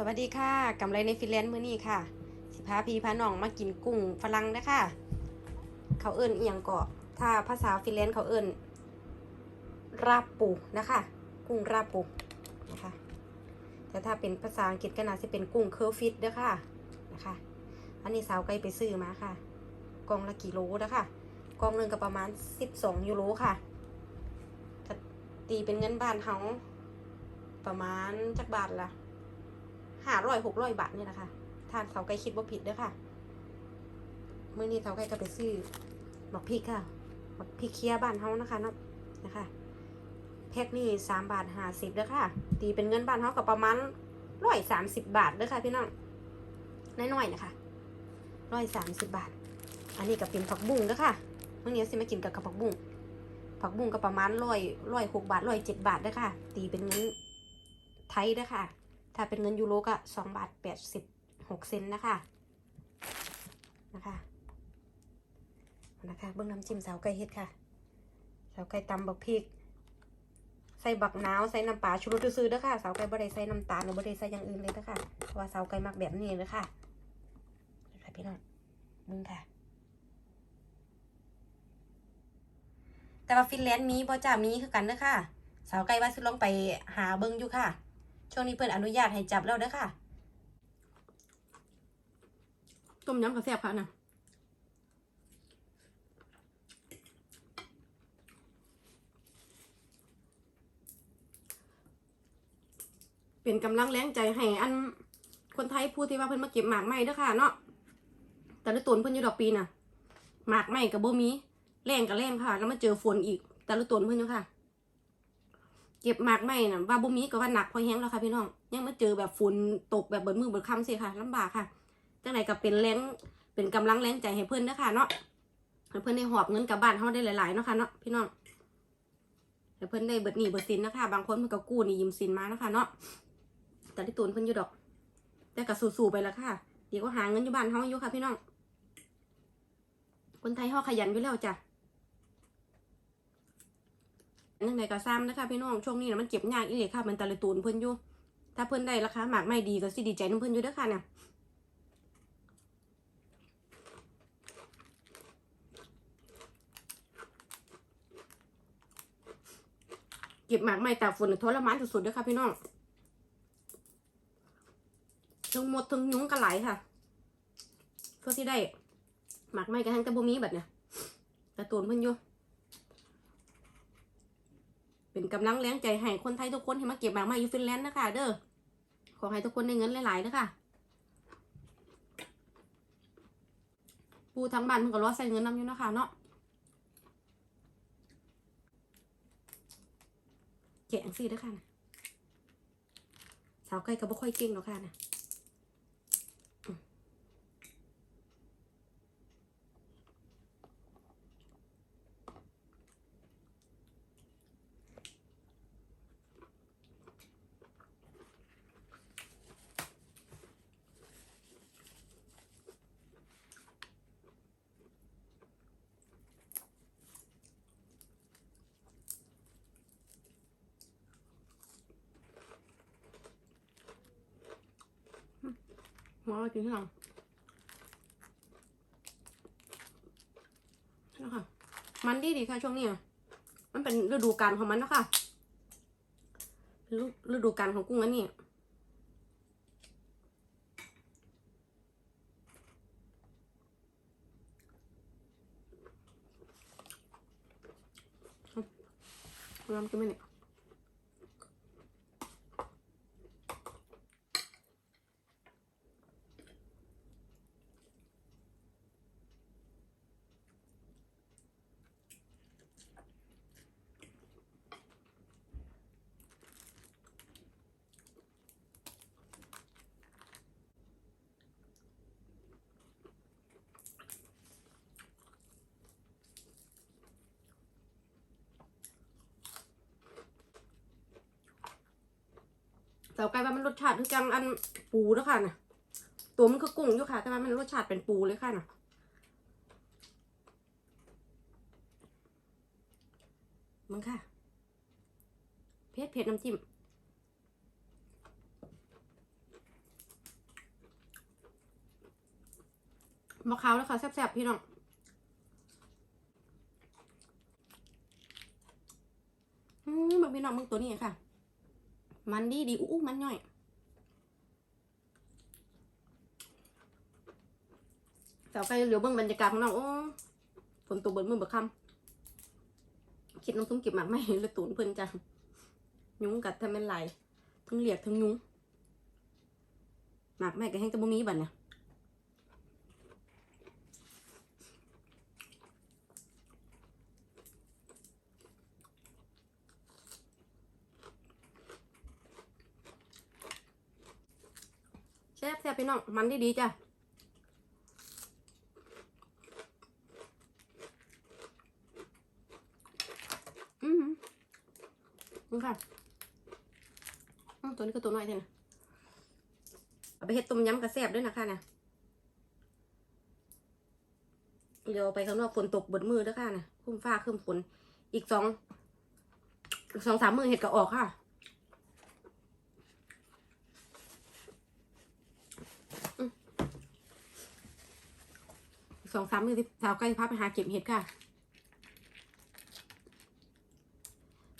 สวัสดีค่ะกำไรในฟินแลนซ์มื้อนี้ค่ะ สิพาพี่พาน้องมากินกุ้งฝรั่งนะคะเขาเอิ้นเอียงเกาะถ้าภาษาฟินแลนซ์เขาเอิ้นราปูนะคะ กุ้งราปูนะคะแต่ถ้าเป็นภาษาอังกฤษก็น่าจะเป็นกุ้งเคอร์ฟิตเด้อค่ะนะคะ อันนี้สาวไกลไปซื้อมาค่ะกองละกี่โลนะคะกองหนึ่งก็ประมาณ12ยูโรค่ะตีเป็นเงินบานเขาประมาณจักบาทละ ห้าร้อยหกร้อยบาทนี่แหละค่ะทานเสาไกลคิดว่าผิดเด้อค่ะเมื่อนี้เสาไกลก็ไปซื้อบักพริกค่ะบักพริกเคี้ยบ้านเขานะคะเนาะนะคะแพ็คนี่สามบาทห้าสิบเด้อค่ะ ตีเป็นเงินบ้านเขาก็ประมาณร้อยสามสิบบาทเด้อค่ะพี่น้องน้อยๆนะคะร้อยสามสิบบาท อันนี้ก็เป็นผักบุ้งเด้อค่ะเมื่อนี้สิมากินกับกับผักบุ้งผักบุ้งก็ประมาณร้อยร้อยหกบาทร้อยเจ็ดบาทเด้อค่ะ ตีเป็นเงินไทยเด้อค่ะ ถ้าเป็นเงินยูโรก็สองบาทแปดสิบหกเซนนะคะ นะคะ นะคะ เบื้องน้ำจิ้มสาวไก่เฮ็ดค่ะ สาวไก่ตำบักพริก ใส่บักนาว ใส่น้ำปลาชูรสซื้อเด้อค่ะ สาวไก่บ่ได้ใส่น้ำตาลหรือบ่ได้ใส่อย่างอื่นเลยเด้อค่ะ เพราะว่าสาวไก่มักแบบนี้เลยค่ะนะคะพี่น้องเบิ่งค่ะแต่ว่าฟินแลนด์มีบ่จ้ามีคือกันเด้อค่ะ สาวไก่ว่าสิลองไปหาเบิ่งอยู่ค่ะ ช่วงนี้เพิ่นอนุญาตให้จับแล้วเด้อค่ะ ต้มยำกระแซบค่ะนะเป็นกำลังแรงใจให้อันคนไทยพูดที่ว่าเพิ่นมาเก็บหมากไหม้เด้อค่ะเนาะแต่ละตนเพิ่นอยู่ดอกปีน่ะหมากไหม้กับโบมีแรงกับแรงค่ะ แล้วมาเจอฝนอีก แต่ละตนเพิ่นอยู่ค่ะ เก็บหมากไหม้น่ะว่าบ่มีก็ว่าหนักพอแห้งแล้วค่ะพี่น้อง ยังมาเจอแบบฝนตกแบบเบิดมือเบิดคำสิค่ะลำบากค่ะจังไหนก็เป็นแรงเป็นกำลังแรงใจให้เพื่อนด้อค่ะเนาะให้เพื่อนได้หอบเงินกลับบ้านเขาได้หลายๆเนาะค่ะเนาะพี่น้องให้เพื่อนได้เบิดหนี้เบิดสินนะคะ บางคนเพิ่นก็กู้หนียืมสินมานะค่ะเนาะแต่ที่ตูนเพิ่นอยู่ดอก แต่ก็สู้ๆไปแล้วค่ะเดี๋ยวก็หาเงินอยู่บ้านเขาอยู่ค่ะ พี่น้องคนไทยเขาขยันอยู่แล้วจ้ะ นั่งไหนก็ซ้ำนะคะพี่น้องช่วงนี้นะมันเก็บยากอีเลยค่ะมันต่ละตูนเพิ่นอยู่ ถ้าเพิ่นได้ราคาหมากไม่ดีก็สิดีใจน้ำเพิ่นอยู่เด้อค่ะเนี่ยเก็บหมากไม้ตากฝนทรมานสุดๆด้วยค่ะพี่น้องทั้งหมดทั้งยุ้งกระไหลค่ะเพื่อที่ได้หมากไม้กระทั่งตะบูมีแบบเนี้ยต่ตูนเพิ่นอยู่ เป็น กำลังแรงใจให้คนไทยทุกคนที่มาเก็บหมากมาอยู่ฟินแลนด์นะคะเด้อขอให้ทุกคนได้เงินหลายๆนะคะปูทั้งบ้านมันก็รอใส่เงินนำอยู่นะคะเนาะแกงซี่ด้วยค่ะนะสาวไก่ก็บ่ค่อยเก่งหรอกค่ะนะ หัวเรากินที่หลังนะคะมันดีดีค่ะช่วงนี้อะมันเป็นฤดูกาลของมันนะคะฤดูกาลของกุ้งอันนี้ลองกินไหมเนี่ย แต่ไก่ว่ามันรสชาติคือจังอันปูแล้วค่ะนะตัวมันคือกุ้งอยู่ค่ะ แต่ว่ามันรสชาติเป็นปูเลยค่ะนะมึงค่ะ เผ็ดเผ็ดน้ำจิ้มมะขาวแล้วค่ะแซ่บๆพี่น้องอืมแบบพี่น้องมึงตัวนี้ค่ะ มันดีดีอู้มันย่อย เสาไฟเหลียวเบิ่งบรรยากาศของเราโอ้ฝนตกเบิดมือเบิดคำคิดน้ำซุ้มเก็บหมากไม่เลยตูนเพิ่นจังยุ้งกัดทำเป็นไหลทั้งเหลียกทั้งยุ้งหมากไม่ก็แห้งจะบ่มีบัดเนี่ยแซ่บแซ่บ พี่น้อง มันดีดีจ้ะอืมนี่ค่ะอืมตัวนี้ก็ตัวน้อยเท่านะเอาไปเฮ็ดต้มยำกระแซบด้วยนะคะนะเดี๋ยวไปข้างนอกฝนตกบดมือด้วยค่ะนะคุ้มฟ้าขึ้นฝนอีกสองสองสามมือเห็ดก็ออกค่ะ อืมอีก สองสามมือที่สาวใกล้พับไปหาเก็บเห็ดค่ะ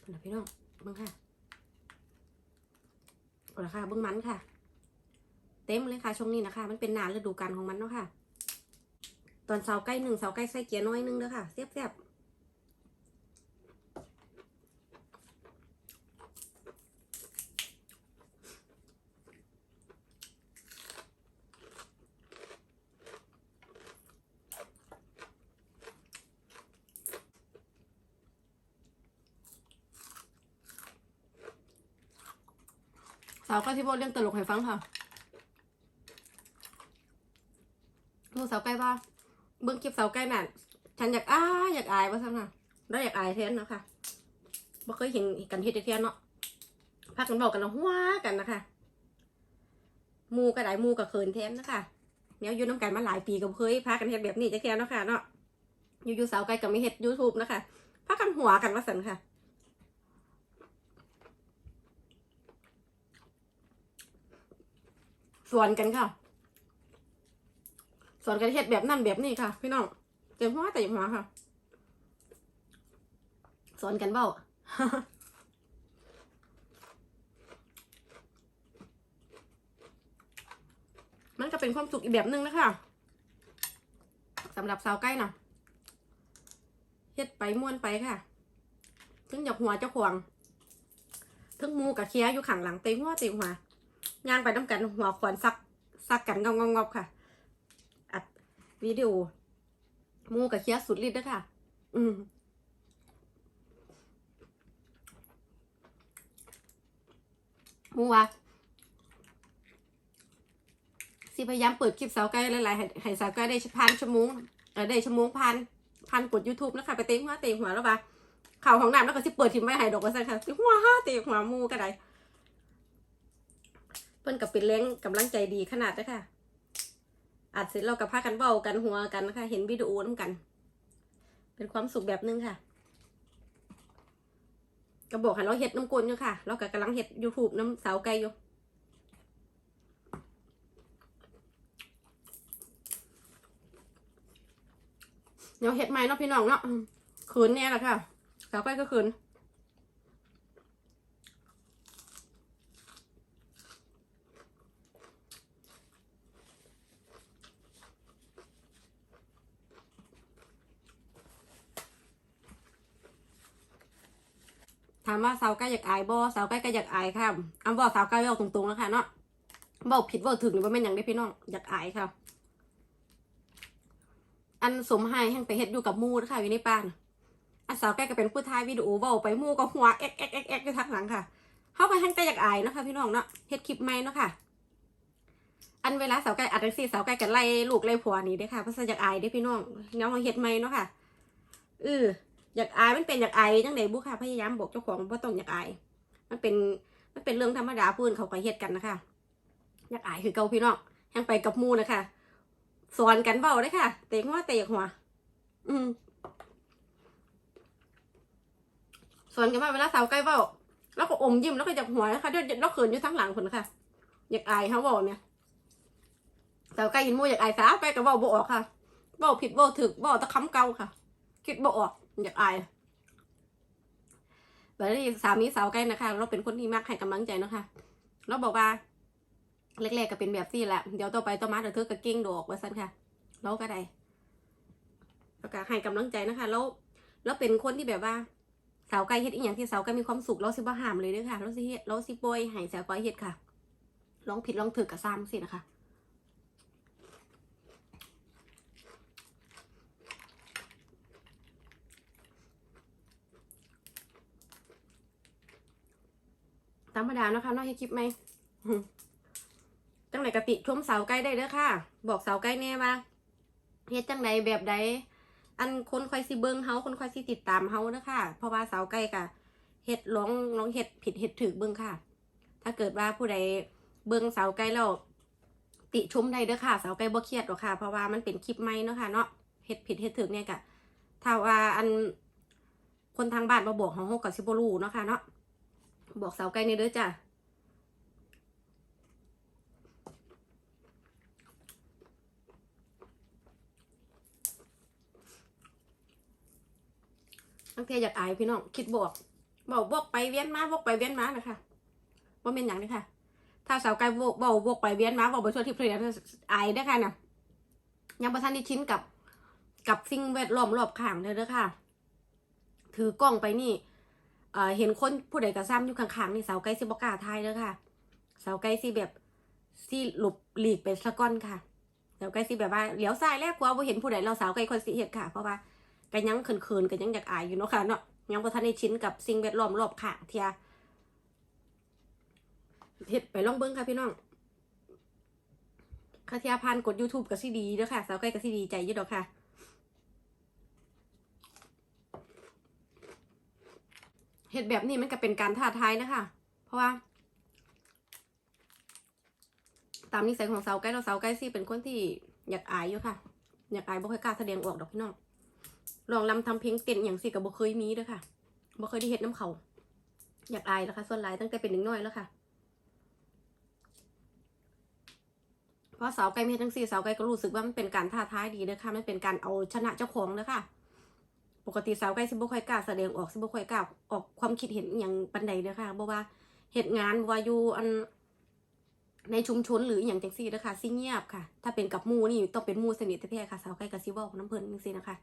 เอาล่ะพี่น้องเบิ้งค่ะเอาละค่ะเบิ้งมันค่ะ เต็มเลยค่ะช่วงนี้นะคะ มันเป็นหนาฤดูกาลของมันเนาะค่ะ ตอนเสาใกล้หนึ่งเสาใกล้ใส่เกียร์น้อยหนึงเด้อค่ะเสียบาใกล้ที่บอกเรื่องตลกให้ฟังค่ะลูกเสาใกล้ว่าเบิ้องคลิปเสาใกล้น่ะฉันอยากอาอยากอายว่าซั่นน่ะแล้วอยากอายแทนเนาะค่ะบ่เคยเห็นกันเฮ็ดจักเทียนเนาะพักกันบอกกันแล้วหัวกันนะคะมูก็ได้มูก็เขินแทนนะคะแนวอยู่น้ำกันมาหลายปีก็บ่เคยพากันเฮ็ดแบบนี้จักเทียนเนาะค่ะเนาะอยู่ๆเสาใกล้ก็ไม่เฮ็ด YouTube นะคะพากันหัวกันว่าซั่นค่ะ ส่วนกันค่ะ ส่วนกันเฮ็ดแบบนั่นแบบนี้ค่ะ พี่น้องเต็มหัวเต็มหัวค่ะสอนกันเบ้ามันก็เป็นความสุขอีกแบบหนึงนะคะสำหรับสาวใกล้น่ะเฮ็ดไปม่วนไปค่ะถึงอยกหัวเจ้าขวงถึงมูกับเคียอยู่ข้างหลังเต็งหัวเต็งหัว ย่างไปน้ำกันหัวขวานซักซักกันงองงอบๆค่ะอัดวิดีโอมูกับเคียสุดฤทธิ์ด้วยค่ะ อืมมูว่าสิพยายามเปิดคลิปสาวไก่หลายๆให้สาวไก่ได้พันชั่วโมงเออได้ชั่วโมงพันพันกด YouTube นะคะ ไปเต็งหัวเต็งหัวแล้วว่าข่าวของน้ำแล้วก็สิเปิดทิมไว้ให้ดอกว่าซั่ค่ะหัวห้าเต็งหัวมูก็ได้ เพิ่นกับเป็นแรงกำลังใจดีขนาดเด้อค่ะอัดเสร็จเรากับพากันเว้ากันหัวกันนะคะ เห็นวิดีโอน้ำกัน เป็นความสุขแบบนึงค่ะก็บอกให้เราเฮ็ดน้ำกลนอยู่ค่ะ เราก็กำลังเฮ็ด YouTube น้ำสาวไก่อยู่เดี๋ยวเฮ็ดใหมเนาะพี่น้องเนาะอืมขืนแน่ละค่ะสาวไก่ก็ขืนามว่าสาวไก่อยากอายบ่สาวไก่ก็อยากอายค่ะอำบอกสาวไก่บอกตรงๆแล้วค่ะเนาะบอกผิดบอกถึงหรือว่าแม่นหยังได้พี่น้องอยากอายค่ะ อันสมให้แห่งไปเฮ็ดอยู่กับมูนะคะอยู่ในป่านอันสาวใกล้ก็เป็นผู้ท้ายวิดีโอเว้าไปมูก็หัวเอ็กเอ็กเอ็กเอ็กอยู่ทางหลังค่ะเฮาก็แห่งแต่อยากอายนะคะพี่น้องเนาะเฮ็ดคลิปใหม่เนาะค่ะ อันเวลาสาวใกล้อัดจังซี่สาวใกล้ก็ไล่ลูกไล่ผัวนี่เด้ค่ะเพราะฉะนั้นอยากอายเด้พี่น้องเนาะเฮ็ดใหม่เนาะค่ะเออ อยากอายมันเป็นอยากอายจังได๋บุค่ะพยายามบอกเจ้าของบ่าต้องอยากอาย มันเป็นมันเป็นเรื่องธรรมดาพื้นเขาก็เฮ็ดกันนะคะ อยากอายคือเกาพี่น้องแห่งไปกับมูนะคะสอนกันเบาเลยค่ะ เตะหัวเตะหัว อืมสอนกันว่าเวลาสาวใกล้เบาแล้วก็อมยิ้มแล้วก็อยากหัวนะคะเดี๋ยวแล้วเขินอยู่ทั้งหลังคนค่ะ อยากอายเขาบอกเนี่ยสาวใกล้ยินมูอยากอายสาวใกล้ก็เบาบออกค่ะเว้าผิดเว้าถึกเว้าตะคำเกาค่ะ คิดบ่ออก อยากอายแบบนี้สามีสาวใกล้นะคะ เราเป็นคนที่มักให้กำลังใจนะคะ เราบอกว่าแรกๆก็เป็นแบบซี่แหละ เดี๋ยวต่อไปต่อมาเดี๋ยวเธอก็เก่งดอกว่าซั่นค่ะ เราก็ได้แล้วก็ให้กำลังใจนะคะ แล้วแล้วเป็นคนที่แบบว่าสาวไก่เฮ็ดอีหยังที่สาวไก่มีความสุขเราสิบ่ห้ามเลยด้อค่ะ เราสิเฮ็ดเราสิปล่อยให้สาวไก่เฮ็ดค่ะ ลองผิดลองถูกกับซ้ำสินะคะ ธรรมดาเนาะคะเนอกให้คลิปไหมจังไหนกติชมสาวไก่ได้เด้อค่ะ บอกเสาวไก่แน่ว่าเฮ็ดจังไหนแบบใดอันคนคอยสิเบิงเฮาคนคอยสิติดตามเฮาเด้อค่ะ เพราะว่าเสาวไก่กะเฮ็ดร้องร้องเฮ็ดผิดเฮ็ดถูกเบิงค่ะ ถ้าเกิดว่าผู้ใดเบิงเสาวไก่แล้วติชมได้เด้อค่ะ เสาวไก่บ่เครียดหรอกค่ะ เพราะว่ามันเป็นคลิปใหม่เนาะค่ะเนาะเฮ็ดผิดเฮ็ดถูกเนี่ยกะถ้าว่าอันคนทางบ้านมาบอกเฮาเฮาก็สิบ่รู้เนาะค่ะเนาะ บอกสาวไก่นี่เด้อจ้ะตั้งแต่อยากอายพี่น้องคิดบวกบอกบวกไปเวียนมาบวกไปเวียนมานะคะว่าเป็นอย่างนี้ค่ะ ถ้าสาวไก่บวกบอกบวกไปเวียนมาบอกไปช่วยที่เพลียอายได้ค่ะนะยังประทานที่ชิ้นกับกับสิ่งแวดล้อมรอบข้างเด้อเด้อค่ะ ถือกล้องไปนี่ เห็นคนผู้ใดกระซ้ำอยู่ข้างๆนี่สาวไก่สิบกล้าทายเด้อค่ะสาวไก่สิแบบสิหลบหลีกไปสะก้อนค่ะสาวไก่สิแบบว่าเหลียวซ้ายแลกขวาบ่เห็นผู้ใดเราสาวไก่คนสิเฮ็ดค่ะเพราะว่าก็ยังเขินๆก็ยังอยากอายอยู่เนาะค่ะเนาะยังบ่ทันได้ชินกับสิ่งแวดล้อมรอบข้างเทียเฮ็ดไปลองเบิ่งค่ะพี่น้องคาเทียผ่านกด YouTube ก็สิดีเด้อค่ะสาวไก่ก็สิดีใจอยู่ดอกค่ะ เห็ดแบบนี้มันก็เป็นการท้าทายนะคะ เพราะว่า ตามนิสัยของสาวไก่เราสาวไก่ซี่เป็นคนที่อยากอายอยู่ค่ะ อยากอายบ่ค่อยกล้าแสดงออกดอกพี่น้องลองลำทำเพลงเต้นอย่างสิกับบ่เคยมีเด้อค่ะบ่เคยได้เห็ดน้ำเขาอยากอายแล้วค่ะส่วนหลายตั้งแต่เป็นเด็กน้อยแล้วค่ะเพราะสาวไก่เมีทั้งสี่สาวไก่ก็รู้สึกว่ามันเป็นการท้าทายดีเด้อค่ะมันเป็นการเอาชนะเจ้าของเด้อค่ะ ปกติสาวใกล้สิบ่ค่อยกล้าแสดงออกสิบ่ค่อยกล้าออกความคิดเห็นอย่างปันใดเด้อค่ะบ่ว่าเหตุงานว่าอยู่อันในชุมชนหรืออย่างจังซี่เด้อค่ะสิเงียบค่ะ ถ้าเป็นกับมูนี่ต้องเป็นมูสนิทแท้ๆค่ะสาวใกล้ก็สิเว้าน้ำเพิ่นจังซี่นะคะ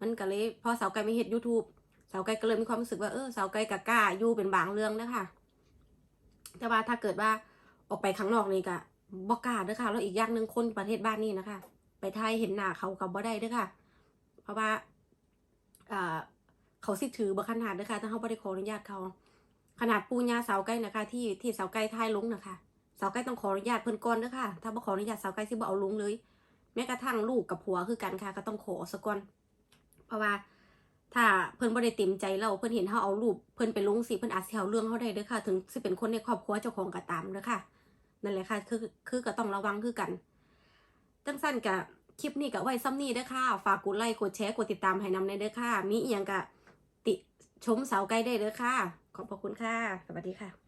มันก็เลยพอสาวไกลไม่เฮ็ด YouTube สาวไกลก็เลยมีความรู้สึกว่าเออสาวไกลก็กล้าอยู่เป็นบางเรื่องเด้อค่ะแต่ว่าถ้าเกิดว่าออกไปข้างนอกนี่ก็บ่กล้าเด้อค่ะแล้วอีกอย่างหนึ่งคนประเทศบ้านนี่นะคะ ไปไทยเห็นหน้าเขาก็บ่ได้เด้อค่ะ เพราะว่า เขาสิถือบ่ขนาดนะคะถ้าเขาบ่ได้ขออนุญาตเขา ขนาดปูญาเสาไก่นะคะ ที่ที่เสาไก่ท้ายลุงนะคะเสาไก่ต้องขออนุญาตเพิ่นก่อนเด้อค่ะถ้าบ่ขออนุญาตเสาไก่สิบ่เอาลุงเลย แม้กระทั่งลูกกับผัวคือกันค่ะ ก็ต้องขอซะก่อนเพราะว่าถ้าเพิ่นบ่ได้เต็มใจเราเพิ่นเห็นเฮาเอารูปเพิ่นไปลงสิเพิ่นอาจสิเอาเรื่องเฮาได้เด้อค่ะ ถึงสิเป็นคนในครอบครัวเจ้าของก็ตามเด้อค่ะ นั่นแหละค่ะ คือคือก็ต้องระวังคือกันจังสั้นกับ คลิปนี้กับไว้ซ้ำนี้เด้อค่ะ ฝากกดไลค์ กดแชร์ กดติดตามให้นำในเด้อค่ะ มีอีหยังกะติชมสาวไกลได้เด้อค่ะ ขอบพระคุณค่ะ สวัสดีค่ะ